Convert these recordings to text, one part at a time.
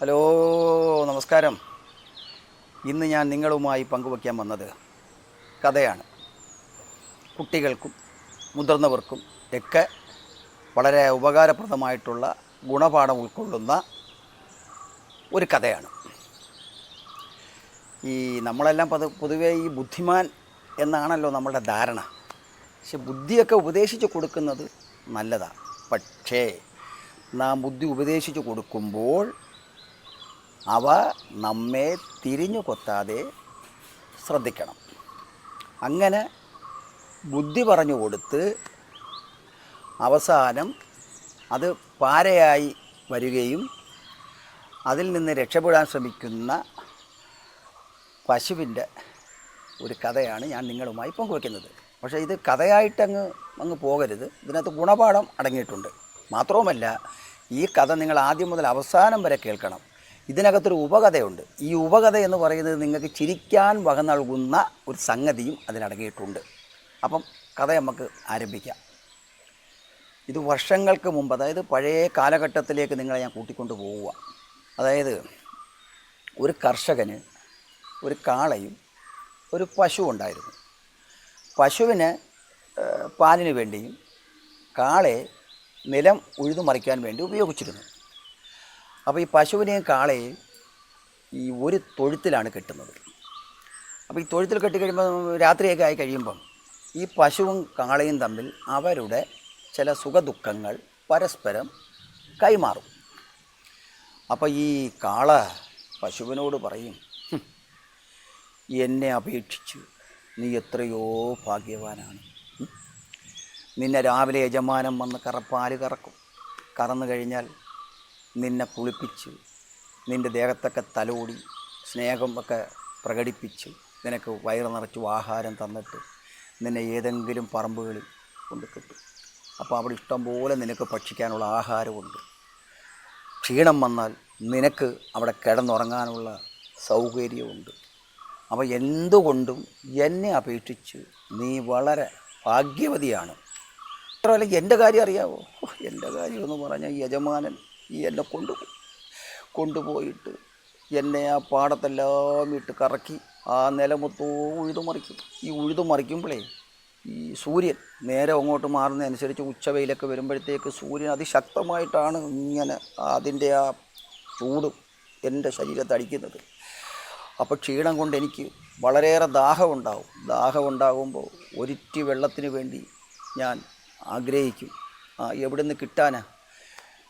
Hello നമസ്കാരം. ഇന്ന് ഞാൻ നിങ്ങളുമായി പങ്കുവയ്ക്കാൻ വന്നത് കഥയാണ്. കുട്ടികൾക്കും മുതിർന്നവർക്കും ഒക്കെ വളരെ ഉപകാരപ്രദമായിട്ടുള്ള ഗുണപാഠം ഉൾക്കൊള്ളുന്ന ഒരു കഥയാണ്. ഈ നമ്മളെല്ലാം പത് പൊതുവേ ഈ ബുദ്ധിമാൻ എന്നാണല്ലോ നമ്മളുടെ ധാരണ. പക്ഷെ ബുദ്ധിയൊക്കെ ഉപദേശിച്ച് കൊടുക്കുന്നത് നല്ലതാണ് പക്ഷേ നാം ബുദ്ധി ഉപദേശിച്ച് കൊടുക്കുമ്പോൾ അവ നമ്മെ തിരിഞ്ഞു കൊത്താതെ ശ്രദ്ധിക്കണം. അങ്ങനെ ബുദ്ധി പറഞ്ഞു കൊടുത്ത് അവസാനം അത് പാരയായി വരികയും അതിൽ നിന്ന് രക്ഷപ്പെടാൻ ശ്രമിക്കുന്ന പശുവിന്റെ ഒരു കഥയാണ് ഞാൻ നിങ്ങളുമായി പങ്കുവയ്ക്കുന്നത് പക്ഷേ ഇത് കഥയായിട്ടങ്ങ് അങ്ങ് പോകരുത്. ഇതിനകത്ത് ഗുണപാഠം അടങ്ങിയിട്ടുണ്ട്. മാത്രവുമല്ല ഈ കഥ നിങ്ങൾ ആദ്യം മുതൽ അവസാനം വരെ കേൾക്കണം. ഇതിനകത്തൊരു ഉപകഥയുണ്ട്. ഈ ഉപകഥ എന്ന് പറയുന്നത് നിങ്ങൾക്ക് ചിരിക്കാൻ വക നൽകുന്ന ഒരു സംഗതിയും അതിനടങ്ങിയിട്ടുണ്ട് അപ്പം കഥ നമുക്ക് ആരംഭിക്കാം. ഇത് വർഷങ്ങൾക്ക് മുമ്പ് അതായത് പഴയ കാലഘട്ടത്തിലേക്ക് നിങ്ങളെ ഞാൻ കൂട്ടിക്കൊണ്ട് പോവുക. അതായത് ഒരു കർഷകന് ഒരു കാളയും ഒരു പശു ഉണ്ടായിരുന്നു. പശുവിന് പാലിന് വേണ്ടിയും കാളയെ നിലം ഉഴുതുമറിക്കാൻ വേണ്ടി ഉപയോഗിച്ചിരുന്നു. അപ്പോൾ ഈ പശുവിനെയും കാളയും ഈ ഒരു തൊഴുത്തിലാണ് കെട്ടുന്നത്. അപ്പോൾ ഈ തൊഴുത്തിൽ കെട്ടിക്കഴിയുമ്പോൾ രാത്രിയൊക്കെ ആയി കഴിയുമ്പം ഈ പശുവും കാളയും തമ്മിൽ അവരുടെ ചില സുഖദുഃഖങ്ങൾ പരസ്പരം കൈമാറും. അപ്പോൾ ഈ കാള പശുവിനോട് പറയും എന്നെ അപേക്ഷിച്ച് നീ എത്രയോ ഭാഗ്യവാനാണ്. നിന്നെ രാവിലെ യജമാനം വന്ന് കറപ്പാൽ കറക്കും. കറന്നു കഴിഞ്ഞാൽ നിന്നെ കുളിപ്പിച്ച് നിന്റെ ദേഹത്തൊക്കെ തലോടി സ്നേഹം ഒക്കെ പ്രകടിപ്പിച്ച് നിനക്ക് വയറ് നിറച്ചു ആഹാരം തന്നിട്ട് നിന്നെ ഏതെങ്കിലും പറമ്പുകളിൽ കൊണ്ട് കിട്ടും. അപ്പോൾ അവിടെ ഇഷ്ടം പോലെ നിനക്ക് ഭക്ഷിക്കാനുള്ള ആഹാരമുണ്ട്. ക്ഷീണം വന്നാൽ നിനക്ക് അവിടെ കിടന്നുറങ്ങാനുള്ള സൗകര്യമുണ്ട്. അപ്പോൾ എന്തുകൊണ്ടും എന്നെ അപേക്ഷിച്ച് നീ വളരെ ഭാഗ്യവതിയാണ്. മാത്രമല്ല എന്റെ കാര്യം അറിയാവോ? എന്റെ കാര്യം എന്ന് പറഞ്ഞാൽ യജമാനൻ ഈ എന്നെ കൊണ്ടുപോയി. കൊണ്ടുപോയിട്ട് എന്നെ ആ പാടത്തെല്ലാം ഇട്ട് കറക്കി ആ നിലമൊത്തോ ഉഴുതുമറിക്കും ഈ ഉഴുതു മറിക്കുമ്പോഴേ ഈ സൂര്യൻ നേരെ അങ്ങോട്ട് മാറുന്നതനുസരിച്ച് ഉച്ചവെയിലൊക്കെ വരുമ്പോഴത്തേക്ക് സൂര്യൻ അതിശക്തമായിട്ടാണ് ഇങ്ങനെ അതിന്റെ ആ ചൂട് എന്റെ ശരീരത്തെ അടിക്കുന്നത്. അപ്പോൾ ക്ഷീണം കൊണ്ട് എനിക്ക് വളരെയേറെ ദാഹമുണ്ടാവും. ദാഹമുണ്ടാകുമ്പോൾ ഒരിറ്റി വെള്ളത്തിന് വേണ്ടി ഞാൻ ആഗ്രഹിക്കും. ആ എവിടെ നിന്ന് കിട്ടാനാ?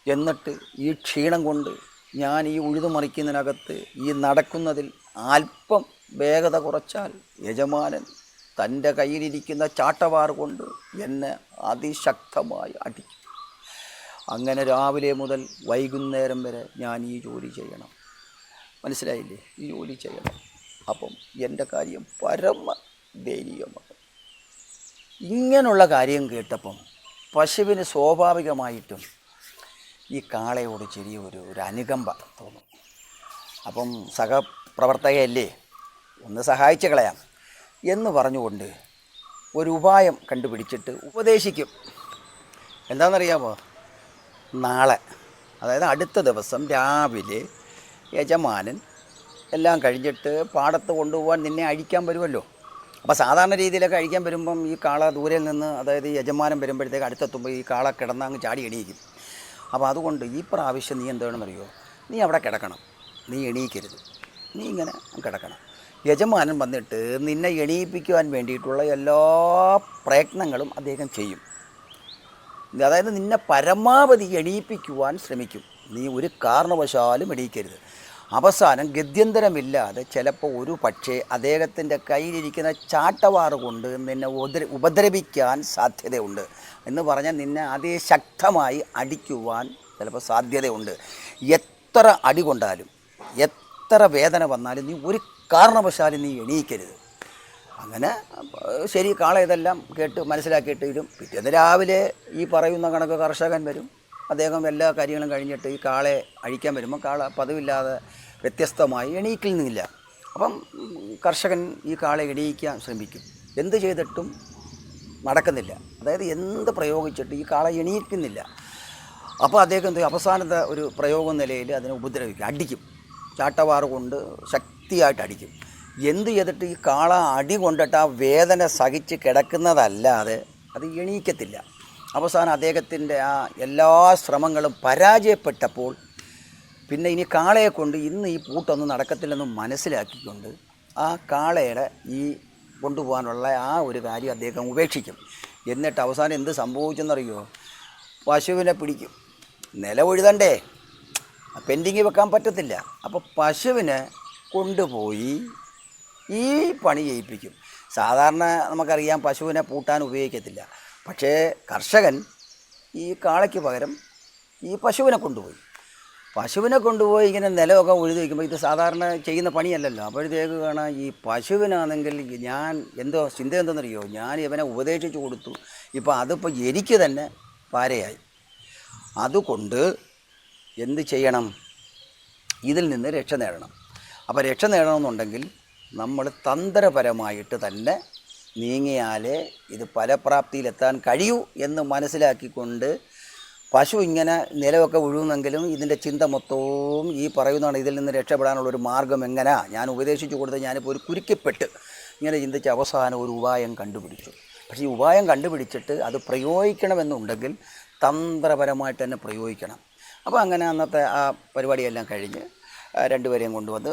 എന്നിട്ട് ഈ ക്ഷീണം കൊണ്ട് ഞാൻ ഈ ഉഴുതുമറിക്കുന്നതിനകത്ത് ഈ നടക്കുന്നതിൽ അല്പം വേഗത കുറച്ചാൽ യജമാനൻ തന്റെ കയ്യിലിരിക്കുന്ന ചാട്ടവാർ കൊണ്ട് എന്നെ അതിശക്തമായി അടിക്കും. അങ്ങനെ രാവിലെ മുതൽ വൈകുന്നേരം വരെ ഞാൻ ഈ ജോലി ചെയ്യണം. മനസ്സിലായില്ലേ? ഈ ജോലി ചെയ്യണം. അപ്പം എന്റെ കാര്യം പരമ ദയനീയമാണ് ഇങ്ങനെയുള്ള കാര്യം കേട്ടപ്പം പശുവിന് സ്വാഭാവികമായിട്ടും ഈ കാളയോട് ചെറിയൊരു ഒരു അനുകമ്പ തോന്നും. അപ്പം സഹപ്രവർത്തകയല്ലേ ഒന്ന് സഹായിച്ചു കളയാം എന്ന് പറഞ്ഞുകൊണ്ട് ഒരു ഉപായം കണ്ടുപിടിച്ചിട്ട് ഉപദേശിക്കും. എന്താണെന്നറിയാമോ? നാളെ അതായത് അടുത്ത ദിവസം രാവിലെ യജമാനൻ എല്ലാം കഴിഞ്ഞിട്ട് പാടത്ത് കൊണ്ടുപോകാൻ നിന്നെ അഴിക്കാൻ വരുമല്ലോ. അപ്പോൾ സാധാരണ രീതിയിലൊക്കെ അഴിക്കാൻ വരുമ്പം ഈ കാള ദൂരെ നിന്ന് അതായത് യജമാനം വരുമ്പോഴത്തേക്ക് അടുത്തെത്തുമ്പോൾ ഈ കാള കിടന്ന് അങ്ങ് ചാടി എണീക്കും. അപ്പോൾ അതുകൊണ്ട് ഈ പ്രാവശ്യം നീ എന്താണെന്നറിയോ നീ അവിടെ കിടക്കണം. നീ എണീക്കരുത്. നീ ഇങ്ങനെ കിടക്കണം. യജമാനൻ വന്നിട്ട് നിന്നെ എണീപ്പിക്കുവാൻ വേണ്ടിയിട്ടുള്ള എല്ലാ പ്രയത്നങ്ങളും അദ്ദേഹം ചെയ്യും. അതായത് നിന്നെ പരമാവധി എണീപ്പിക്കുവാൻ ശ്രമിക്കും. നീ ഒരു കാരണവശാലും എണീക്കരുത്. അവസാനം ഗത്യന്തരമില്ലാതെ ചിലപ്പോൾ ഒരു പക്ഷേ അദ്ദേഹത്തിന്റെ കയ്യിലിരിക്കുന്ന ചാട്ടവാറ് കൊണ്ട് നിന്നെ ഉപദ്ര ഉപദ്രവിക്കാൻ സാധ്യതയുണ്ട്. എന്ന് പറഞ്ഞാൽ നിന്നെ അതേ ശക്തമായി അടിക്കുവാൻ ചിലപ്പോൾ സാധ്യതയുണ്ട്. എത്ര അടി കൊണ്ടാലും എത്ര വേദന വന്നാലും നീ ഒരു കാരണവശാലും നീ എണീക്കരുത്. അങ്ങനെ ശരി കാള ഇതെല്ലാം കേട്ട് മനസ്സിലാക്കിയിട്ട് വരും. പിറ്റേന്ന് രാവിലെ ഈ പറയുന്ന കണക്ക് കർഷകൻ വരും. അദ്ദേഹം എല്ലാ കാര്യങ്ങളും കഴിഞ്ഞിട്ട് ഈ കാളെ അഴിക്കാൻ വരുമ്പോൾ കാള പതിവില്ലാതെ വ്യത്യസ്തമായി എണീക്കിൽ നിന്നില്ല. അപ്പം കർഷകൻ ഈ കാളെ എണീക്കാൻ ശ്രമിക്കും. എന്ത് ചെയ്തിട്ടും നടക്കുന്നില്ല. അതായത് എന്ത് പ്രയോഗിച്ചിട്ട് ഈ കാള എണീക്കുന്നില്ല. അപ്പോൾ അദ്ദേഹം? അവസാനത്തെ ഒരു പ്രയോഗ നിലയിൽ അതിനെ ഉപദ്രവിക്കും. അടിക്കും. ചാട്ടവാറ് കൊണ്ട് ശക്തിയായിട്ട് അടിക്കും. എന്ത് ചെയ്തിട്ട് ഈ കാള അടി കൊണ്ടിട്ട് ആ വേദന സഹിച്ച് കിടക്കുന്നതല്ലാതെ അത് എണീക്കത്തില്ല. അവസാനം അദ്ദേഹത്തിന്റെ ആ എല്ലാ ശ്രമങ്ങളും പരാജയപ്പെട്ടപ്പോൾ പിന്നെ ഇനി കാളയെ കൊണ്ട് ഇന്ന് ഈ പൂട്ടൊന്നും നടക്കത്തില്ലെന്ന് മനസ്സിലാക്കിക്കൊണ്ട് ആ കാളയുടെ ഈ കൊണ്ടുപോകാനുള്ള ആ ഒരു കാര്യം അദ്ദേഹം ഉപേക്ഷിക്കും. എന്നിട്ട് അവസാനം എന്ത് സംഭവിച്ചെന്നറിയോ? പശുവിനെ പിടിക്കും. നിലവൊഴുതണ്ടേ പെൻഡിങ് വെക്കാൻ പറ്റത്തില്ല. അപ്പോൾ പശുവിനെ കൊണ്ടുപോയി ഈ പണി ചെയ്യിപ്പിക്കും. സാധാരണ നമുക്കറിയാം പശുവിനെ പൂട്ടാൻ ഉപയോഗിക്കത്തില്ല. പക്ഷേ കർഷകൻ ഈ കാളയ്ക്ക് പകരം ഈ പശുവിനെ കൊണ്ടുപോയി. പശുവിനെ കൊണ്ടുപോയി ഇങ്ങനെ നിലമൊക്കെ ഉഴുതി വയ്ക്കുമ്പോൾ ഇത് സാധാരണ ചെയ്യുന്ന പണിയല്ലല്ലോ. അപ്പോഴത്തേക്ക് കാണാം ഈ പശുവിനാണെങ്കിൽ ഞാൻ എന്തോ ചിന്ത എന്തെന്നറിയോ? ഞാൻ ഇവനെ ഉപദേശിച്ചു കൊടുത്തു. ഇപ്പോൾ അതിപ്പോൾ എനിക്ക് തന്നെ പാരയായി. അതുകൊണ്ട് എന്ത് ചെയ്യണം? ഇതിൽ നിന്ന് രക്ഷ നേടണം. അപ്പോൾ രക്ഷ നേടണമെന്നുണ്ടെങ്കിൽ നമ്മൾ തന്ത്രപരമായിട്ട് തന്നെ നീങ്ങിയാലേ ഇത് ഫലപ്രാപ്തിയിലെത്താൻ കഴിയൂ എന്ന് മനസ്സിലാക്കിക്കൊണ്ട് പശു ഇങ്ങനെ നിലവൊക്കെ ഒഴുകുന്നെങ്കിലും ഇതിന്റെ ചിന്ത മൊത്തവും ഈ പറയുന്നതാണ് ഇതിൽ നിന്ന് രക്ഷപ്പെടാനുള്ള ഒരു മാർഗം എങ്ങനെയാ ഞാൻ ഉപദേശിച്ചു കൊടുത്ത് ഞാനിപ്പോൾ ഒരു കുരുക്കിപ്പെട്ട് ഇങ്ങനെ ചിന്തിച്ച് അവസാനം ഒരു ഉപായം കണ്ടുപിടിച്ചു. പക്ഷേ ഈ ഉപായം കണ്ടുപിടിച്ചിട്ട് അത് പ്രയോഗിക്കണമെന്നുണ്ടെങ്കിൽ തന്ത്രപരമായിട്ട് തന്നെ പ്രയോഗിക്കണം. അപ്പോൾ അങ്ങനെ അന്നത്തെ ആ പരിപാടിയെല്ലാം കഴിഞ്ഞ് രണ്ടുപേരെയും കൊണ്ടുവന്ന്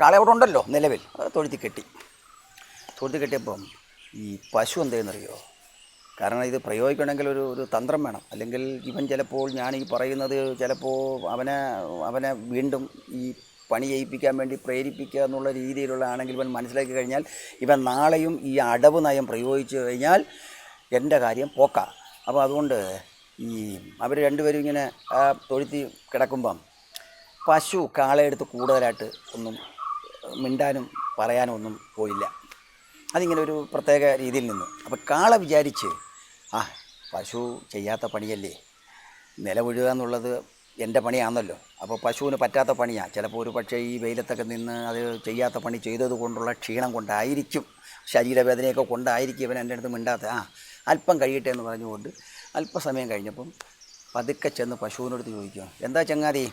കാളെ അവിടെ ഉണ്ടല്ലോ നിലവിൽ തൊഴുത്തി കെട്ടി. തൊഴുത്തി കെട്ടിയപ്പം ഈ പശു എന്തെന്നറിയോ? കാരണം ഇത് പ്രയോഗിക്കണമെങ്കിൽ ഒരു ഒരു തന്ത്രം വേണം. അല്ലെങ്കിൽ ഇവൻ ചിലപ്പോൾ ഞാൻ ഈ പറയുന്നത് ചിലപ്പോൾ അവനെ അവനെ വീണ്ടും ഈ പണി ചെയ്യിപ്പിക്കാൻ വേണ്ടി പ്രേരിപ്പിക്കുക എന്നുള്ള രീതിയിലുള്ള ആണെങ്കിൽ ഇവൻ മനസ്സിലാക്കി കഴിഞ്ഞാൽ ഇവൻ നാളെയും ഈ അടവ് നയം പ്രയോഗിച്ചു കഴിഞ്ഞാൽ എന്റെ കാര്യം പോക്ക. അപ്പോൾ അതുകൊണ്ട് ഈ അവർ രണ്ടുപേരും ഇങ്ങനെ തൊഴുത്തി കിടക്കുമ്പം പശു കാളയെടുത്ത് കൂടുതലായിട്ട് ഒന്നും മിണ്ടാനും പറയാനും ഒന്നും പോയില്ല. അതിങ്ങനെ ഒരു പ്രത്യേക രീതിയിൽ നിന്ന്. അപ്പോൾ കാള വിചാരിച്ച് ആ പശു ചെയ്യാത്ത പണിയല്ലേ? നിലവിഴുക എന്നുള്ളത് എന്റെ പണിയാണല്ലോ അപ്പോൾ പശുവിന് പറ്റാത്ത പണിയാണ് ചിലപ്പോൾ ഒരു പക്ഷേ ഈ വെയിലത്തൊക്കെ നിന്ന് അത് ചെയ്യാത്ത പണി ചെയ്തത് കൊണ്ടുള്ള ക്ഷീണം കൊണ്ടായിരിക്കും. ശരീരവേദനയൊക്കെ കൊണ്ടായിരിക്കും ഇവൻ എന്റെ അടുത്ത് മിണ്ടാത്ത. ആ അല്പം കഴിയട്ടെ എന്ന് പറഞ്ഞുകൊണ്ട് അല്പസമയം കഴിഞ്ഞപ്പം പതുക്കെ ചെന്ന് പശുവിനടുത്ത് ചോദിക്കുക എന്താ ചങ്ങാതി?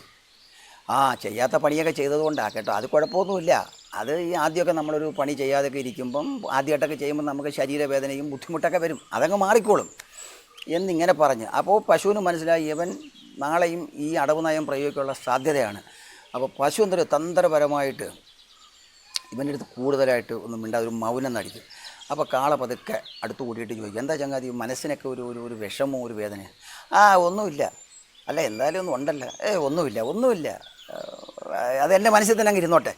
ആ ചെയ്യാത്ത പണിയൊക്കെ ചെയ്തതുകൊണ്ടാണ് കേട്ടോ. അത് കുഴപ്പമൊന്നുമില്ല. അത് ഈ ആദ്യമൊക്കെ നമ്മളൊരു പണി ചെയ്യാതൊക്കെ ഇരിക്കുമ്പം ആദ്യമായിട്ടൊക്കെ ചെയ്യുമ്പോൾ നമുക്ക് ശരീരവേദനയും ബുദ്ധിമുട്ടൊക്കെ വരും. അതങ്ങ് മാറിക്കോളും. എന്നിങ്ങനെ പറഞ്ഞ്. അപ്പോൾ പശുവിന് മനസ്സിലായി ഇവൻ നാളെയും ഈ അടവ് നയം പ്രയോഗിക്കാനുള്ള സാധ്യതയാണ്. അപ്പോൾ പശു എന്തൊരു തന്ത്രപരമായിട്ട് ഇവന്റെ അടുത്ത് കൂടുതലായിട്ട് ഒന്നും മിണ്ടാതെ ഒരു മൗനം നടിക്കും. അപ്പോൾ കാള പതുക്കെ അടുത്ത് കൂടിയിട്ട് ചോദിക്കും എന്താ ചങ്ങാതി മനസ്സിനൊക്കെ ഒരു ഒരു ഒരു വിഷമോ ഒരു വേദന ആ ഒന്നുമില്ല. അല്ല എന്തായാലും ഒന്നും ഉണ്ടല്ല. ഏ ഒന്നുമില്ല ഒന്നുമില്ല. ഏഹ്, അത് എന്റെ മനസ്സിൽ തന്നെ അങ്ങ് ഇരുന്നോട്ടെ.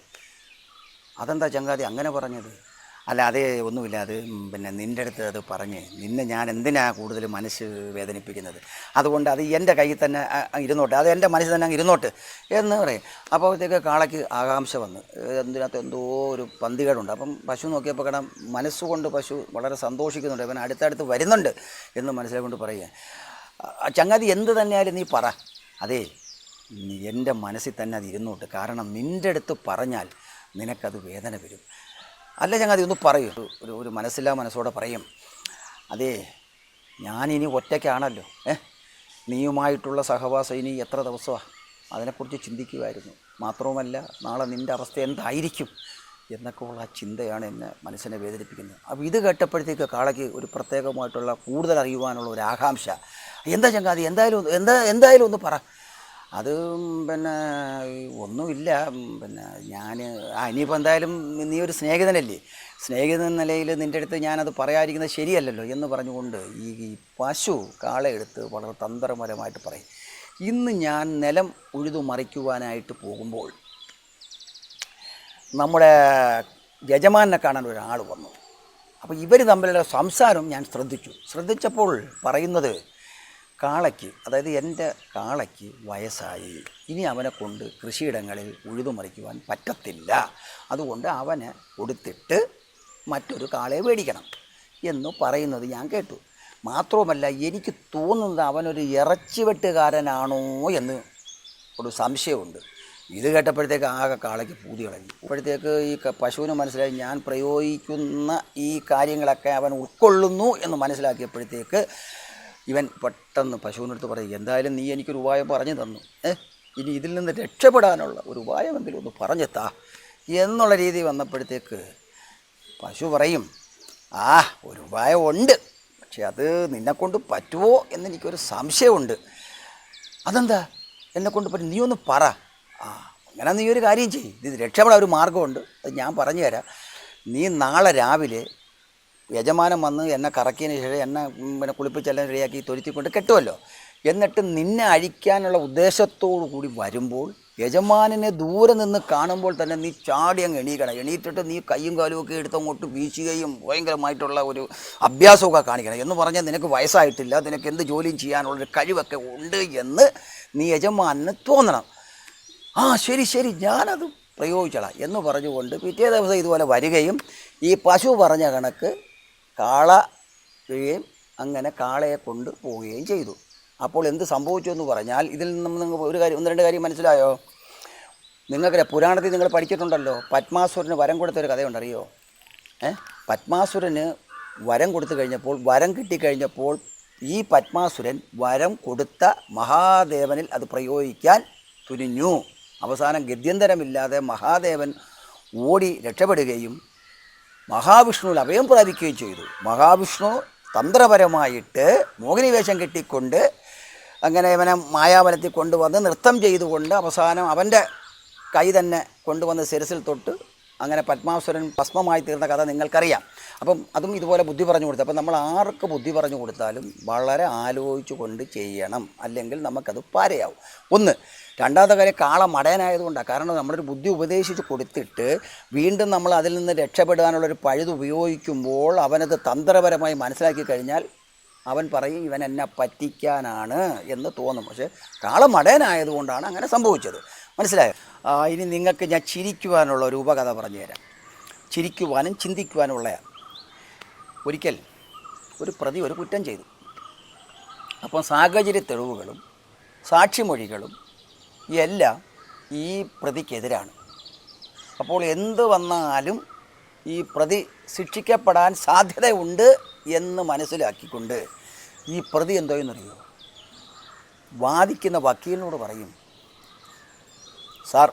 അതെന്താ ചങ്ങാതി അങ്ങനെ പറഞ്ഞത്? അല്ല അതേ ഒന്നുമില്ല. അത് പിന്നെ നിന്റെ അടുത്ത് അത് പറഞ്ഞ് നിന്നെ ഞാൻ എന്തിനാണ് കൂടുതൽ മനസ്സ് വേദനിപ്പിക്കുന്നത്? അതുകൊണ്ട് അത് എന്റെ കയ്യിൽ തന്നെ ഇരുന്നോട്ടെ. അത് എന്റെ മനസ്സിൽ തന്നെ ഇരുന്നോട്ട് എന്ന് പറയും. അപ്പോഴത്തേക്ക് കാളയ്ക്ക് ആകാംക്ഷ വന്ന്. എന്തിനകത്ത് എന്തോ ഒരു പന്തികേടുണ്ട്. അപ്പം പശു നോക്കിയപ്പോൾ കടം മനസ്സുകൊണ്ട് പശു വളരെ സന്തോഷിക്കുന്നുണ്ട്. അവൻ അടുത്തടുത്ത് വരുന്നുണ്ട് എന്ന് മനസ്സിലാക്കൊണ്ട് പറയുക ആ, ചങ്ങാതി എന്ത് തന്നെയായാലും നീ പറ. അതേ എന്റെ മനസ്സിൽ തന്നെ അത് ഇരുന്നോട്ട്. കാരണം നിന്റെ അടുത്ത് പറഞ്ഞാൽ നിനക്കത് വേദന വരും. അല്ല ചങ്ങാതി ഒന്ന് പറയൂ. ഒരു- ഒരു മനസ്സില്ലാ മനസ്സോടെ പറയും. അതേ ഞാനിനി ഒറ്റയ്ക്കാണല്ലോ. ഏ? നീയുമായിട്ടുള്ള സഹവാസം ഇനി എത്ര ദിവസമാണ് അതിനെക്കുറിച്ച് ചിന്തിക്കുമായിരുന്നു മാത്രവുമല്ല നാളെ നിന്റെ അവസ്ഥ എന്തായിരിക്കും എന്നൊക്കെ ഉള്ള ആ ചിന്തയാണ് എന്നെ മനസ്സിനെ വേദനിപ്പിക്കുന്നത്. അപ്പോൾ ഇത് കേട്ടപ്പോഴത്തേക്ക് കാളയ്ക്ക് ഒരു പ്രത്യേകമായിട്ടുള്ള കൂടുതൽ അറിയുവാനുള്ള ഒരു ആകാംക്ഷ. എന്താ ചങ്ങാതി? എന്തായാലും എന്താ എന്തായാലും ഒന്ന് പറ. അത് പിന്നെ ഒന്നുമില്ല. പിന്നെ ഞാൻ ഇനിയിപ്പോൾ എന്തായാലും നീ ഒരു സ്നേഹിതനല്ലേ? സ്നേഹിതൻ നിലയിൽ നിന്റെ അടുത്ത് ഞാനത് പറയാതിരിക്കുന്നത് ശരിയല്ലല്ലോ എന്ന് പറഞ്ഞുകൊണ്ട് ഈ പശു കാളയെടുത്ത് വളരെ തന്ത്രപരമായിട്ട് പറയും. ഇന്ന് ഞാൻ നിലം ഉഴുതു മറിക്കുവാനായിട്ട് പോകുമ്പോൾ നമ്മുടെ യജമാനെ കാണാൻ ഒരാൾ വന്നു. അപ്പോൾ ഇവർ തമ്മിലുള്ള സംസാരം ഞാൻ ശ്രദ്ധിച്ചു. ശ്രദ്ധിച്ചപ്പോൾ പറയുന്നത് കാളയ്ക്ക് അതായത് എന്റെ കാളയ്ക്ക് വയസ്സായി. ഇനി അവനെ കൊണ്ട് കൃഷിയിടങ്ങളിൽ ഉഴുതുമറിക്കുവാൻ പറ്റത്തില്ല. അതുകൊണ്ട് അവനെ കൊടുത്തിട്ട് മറ്റൊരു കാളയെ മേടിക്കണം എന്ന് പറയുന്നത് ഞാൻ കേട്ടു. മാത്രവുമല്ല എനിക്ക് തോന്നുന്നത് അവനൊരു ഇറച്ചിവെട്ടുകാരനാണോ എന്ന് ഒരു സംശയമുണ്ട്. ഇത് കേട്ടപ്പോഴത്തേക്ക് ആകെ കാളയ്ക്ക് പൂതി കളഞ്ഞു. അപ്പോഴത്തേക്ക് ഈ പശുവിന് മനസ്സിലായി ഞാൻ പ്രയോഗിക്കുന്ന ഈ കാര്യങ്ങളൊക്കെ അവൻ ഉൾക്കൊള്ളുന്നു എന്ന് മനസ്സിലാക്കിയപ്പോഴത്തേക്ക് ഇവൻ പെട്ടെന്ന് പശുവിനടുത്ത് പറയും എന്തായാലും നീ എനിക്കൊരു ഉപായം പറഞ്ഞു തന്നു. ഇനി ഇതിൽ നിന്ന് രക്ഷപ്പെടാനുള്ള ഒരു ഉപായമെങ്കിലും ഒന്ന് പറഞ്ഞെത്താ. എന്നുള്ള രീതി വന്നപ്പോഴത്തേക്ക് പശു പറയും ആ ഒരു ഉപായം ഉണ്ട്. പക്ഷെ അത് നിന്നെക്കൊണ്ട് പറ്റുമോ എന്നെനിക്കൊരു സംശയമുണ്ട്. അതെന്താ? എന്നെക്കൊണ്ട് പറ്റും നീ ഒന്ന് പറ. ആ അങ്ങനെ നീ ഒരു കാര്യം ചെയ്യും. ഇത് രക്ഷപ്പെടാൻ ഒരു മാർഗമുണ്ട് അത് ഞാൻ പറഞ്ഞു തരാം. നീ നാളെ രാവിലെ യജമാനൻ വന്ന് എന്നെ കറക്കിയതിന് ശേഷം എന്നെ പിന്നെ കുളിപ്പിച്ചെല്ലാം റെഡിയാക്കി തൊരുത്തിക്കൊണ്ട് കെട്ടുമല്ലോ എന്നിട്ട് നിന്നെ അഴിക്കാനുള്ള ഉദ്ദേശത്തോടു കൂടി വരുമ്പോൾ യജമാനനെ ദൂരെ നിന്ന് കാണുമ്പോൾ തന്നെ നീ ചാടി അങ്ങ് എണീക്കണം. എണീറ്റിട്ട് നീ കൈയും കാലും ഒക്കെ എടുത്ത് അങ്ങോട്ട് വീശുകയും ഭയങ്കരമായിട്ടുള്ള ഒരു അഭ്യാസമൊക്കെ കാണിക്കണം. എന്ന് പറഞ്ഞാൽ നിനക്ക് വയസ്സായിട്ടില്ല. നിനക്ക് എന്ത് ജോലിയും ചെയ്യാനുള്ളൊരു കഴിവൊക്കെ ഉണ്ട് എന്ന് നീ യജമാനന് തോന്നണം. ആ ശരി ശരി. ഞാനത് പ്രയോഗിച്ചോളാം എന്ന് പറഞ്ഞുകൊണ്ട് പിറ്റേ ദിവസം ഇതുപോലെ വരികയും ഈ പശു പറഞ്ഞ കണക്ക് കാള വീഴുകയും അങ്ങനെ കാളയെ കൊണ്ട് പോവുകയും ചെയ്തു. അപ്പോൾ എന്ത് സംഭവിച്ചു എന്ന് പറഞ്ഞാൽ ഇതിൽ നിന്ന് നിങ്ങൾ ഒരു കാര്യം ഒന്ന് രണ്ട് കാര്യം മനസ്സിലായോ? നിങ്ങൾക്ക് പുരാണത്തിൽ നിങ്ങൾ പഠിച്ചിട്ടുണ്ടല്ലോ പത്മാസുരന് വരം കൊടുത്ത ഒരു കഥയുണ്ടറിയോ ഏ? പത്മാസുരന് വരം കൊടുത്തു കഴിഞ്ഞപ്പോൾ വരം കിട്ടിക്കഴിഞ്ഞപ്പോൾ ഈ പത്മാസുരൻ വരം കൊടുത്ത മഹാദേവനിൽ അത് പ്രയോഗിക്കാൻ തുനിഞ്ഞു. അവസാനം ഗദ്യന്തരമില്ലാതെ മഹാദേവൻ ഓടി രക്ഷപ്പെടുകയും മഹാവിഷ്ണുവിൽ അഭയം പ്രാപിക്കുകയും ചെയ്തു. മഹാവിഷ്ണു തന്ത്രപരമായിട്ട് മോഹിനി വേഷം കെട്ടിക്കൊണ്ട് അങ്ങനെ ഇവനെ മായാവനത്തിൽ കൊണ്ടുവന്ന് നൃത്തം ചെയ്തുകൊണ്ട് അവസാനം അവന്റെ കൈ തന്നെ കൊണ്ടുവന്ന് ശിരസിൽ തൊട്ട് അങ്ങനെ പത്മാസുരൻ ഭസ്മമായി തീർന്ന കഥ നിങ്ങൾക്കറിയാം. അപ്പം അതും ഇതുപോലെ ബുദ്ധി പറഞ്ഞു കൊടുത്തു. അപ്പം നമ്മൾ ആർക്ക് ബുദ്ധി പറഞ്ഞു കൊടുത്താലും വളരെ ആലോചിച്ചു കൊണ്ട് ചെയ്യണം. അല്ലെങ്കിൽ നമുക്കത് പാരയാവും. ഒന്ന് രണ്ടാമത്തെ കാര്യം കാള മടയനായതുകൊണ്ടാണ് കാരണം നമ്മളൊരു ബുദ്ധി ഉപദേശിച്ച് കൊടുത്തിട്ട് വീണ്ടും നമ്മൾ അതിൽ നിന്ന് രക്ഷപ്പെടാനുള്ളൊരു പഴുത് ഉപയോഗിക്കുമ്പോൾ അവനത് തന്ത്രപരമായി മനസ്സിലാക്കി കഴിഞ്ഞാൽ അവൻ പറയും ഇവൻ എന്നെ പറ്റിക്കാനാണ് എന്ന് തോന്നും. പക്ഷേ കാള മടയനായതുകൊണ്ടാണ് അങ്ങനെ സംഭവിച്ചത്. മനസ്സിലായോ? ഇനി നിങ്ങൾക്ക് ഞാൻ ചിരിക്കുവാനുള്ള ഒരു ഉപകഥ പറഞ്ഞു തരാം. ചിരിക്കുവാനും ചിന്തിക്കുവാനുമുള്ള ഒരിക്കൽ ഒരു പ്രതി ഒരു കുറ്റം ചെയ്തു. അപ്പം സാഹചര്യ തെളിവുകളും സാക്ഷിമൊഴികളും എല്ലാം ഈ പ്രതിക്കെതിരാണ്. അപ്പോൾ എന്ത് വന്നാലും ഈ പ്രതി ശിക്ഷിക്കപ്പെടാൻ സാധ്യതയുണ്ട് എന്ന് മനസ്സിലാക്കിക്കൊണ്ട് ഈ പ്രതി എന്തോ എന്നറിയോ വാദിക്കുന്ന വക്കീലിനോട് പറയും സാർ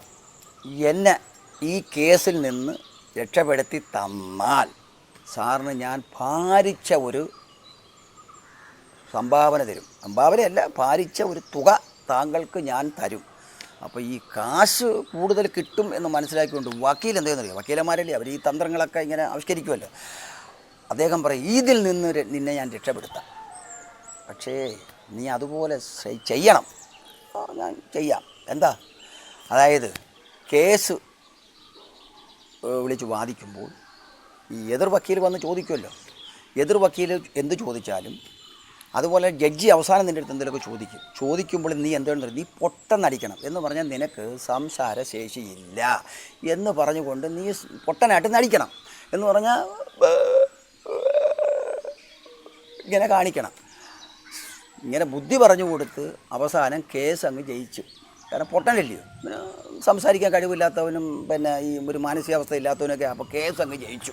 എന്നെ ഈ കേസിൽ നിന്ന് രക്ഷപ്പെടുത്തി തന്നാൽ സാറിന് ഞാൻ ഭാരിച്ച ഒരു സംഭാവന തരും. സംഭാവനയല്ല ഭാരിച്ച ഒരു തുക താങ്കൾക്ക് ഞാൻ തരും. അപ്പോൾ ഈ കാശ് കൂടുതൽ കിട്ടും എന്ന് മനസ്സിലാക്കിക്കൊണ്ട് വക്കീൽ എന്തെന്നറിയാം വക്കീലന്മാരല്ലേ? അവർ ഈ തന്ത്രങ്ങളൊക്കെ ഇങ്ങനെ ആവിഷ്കരിക്കുമല്ലോ അദ്ദേഹം പറയും ഇതിൽ നിന്ന് നിന്നെ ഞാൻ രക്ഷപ്പെടുത്താം. പക്ഷേ നീ അതുപോലെ ചെയ്യണം. ഞാൻ ചെയ്യാം. എന്താ? അതായത് കേസ് വിളിച്ച് വാദിക്കുമ്പോൾ ഈ എതിർ വക്കീൽ വന്ന് ചോദിക്കുമല്ലോ എതിർ വക്കീൽ എന്ത് ചോദിച്ചാലും അതുപോലെ ജഡ്ജി അവസാനം നിന്റെ അടുത്ത് എന്തെങ്കിലുമൊക്കെ ചോദിക്കും. ചോദിക്കുമ്പോൾ നീ എന്താണ് നീ പൊട്ടെന്നടിക്കണം. എന്ന് പറഞ്ഞാൽ നിനക്ക് സംസാര ശേഷിയില്ല എന്ന് പറഞ്ഞുകൊണ്ട് നീ പൊട്ടനായിട്ട് നടിക്കണം എന്ന് പറഞ്ഞാൽ ഇങ്ങനെ കാണിക്കണം. ഇങ്ങനെ ബുദ്ധി പറഞ്ഞു കൊടുത്ത് അവസാനം കേസ് അങ്ങ് ജയിച്ചു. കാരണം പൊട്ടനല്ലയോ സംസാരിക്കാൻ കഴിവില്ലാത്തവനും പിന്നെ ഈ ഒരു മാനസികാവസ്ഥ ഇല്ലാത്തവനൊക്കെ അപ്പോൾ കേസ് അങ്ങ് ജയിച്ചു.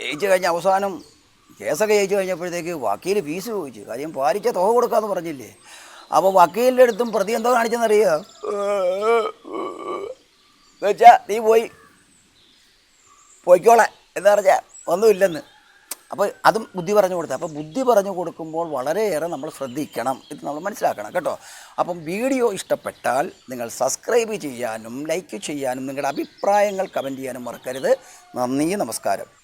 ജയിച്ചു കഴിഞ്ഞ അവസാനം കേസൊക്കെ ജയിച്ചു കഴിഞ്ഞപ്പോഴത്തേക്ക് വക്കീൽ ഫീസ് ചോദിച്ചു. കാര്യം പാലിച്ച തുക കൊടുക്കാന്ന് പറഞ്ഞില്ലേ? അപ്പോൾ വക്കീലിന്റെ അടുത്തും പ്രതി എന്തോ കാണിച്ചെന്നറിയോ? വെച്ചാ നീ പോയി. പോയിക്കോളെ. എന്ന് പറഞ്ഞാൽ ഒന്നുമില്ലെന്ന്. അപ്പോൾ അതും ബുദ്ധി പറഞ്ഞു കൊടുത്തത് അപ്പോൾ ബുദ്ധി പറഞ്ഞു കൊടുക്കുമ്പോൾ വളരെയേറെ നമ്മൾ ശ്രദ്ധിക്കണം. ഇത് നമ്മൾ മനസ്സിലാക്കണം കേട്ടോ. അപ്പം വീഡിയോ ഇഷ്ടപ്പെട്ടാൽ നിങ്ങൾ സബ്സ്ക്രൈബ് ചെയ്യാനും ലൈക്ക് ചെയ്യാനും നിങ്ങളുടെ അഭിപ്രായങ്ങൾ കമന്റ് ചെയ്യാനും മറക്കരുത്. നന്ദി നമസ്കാരം.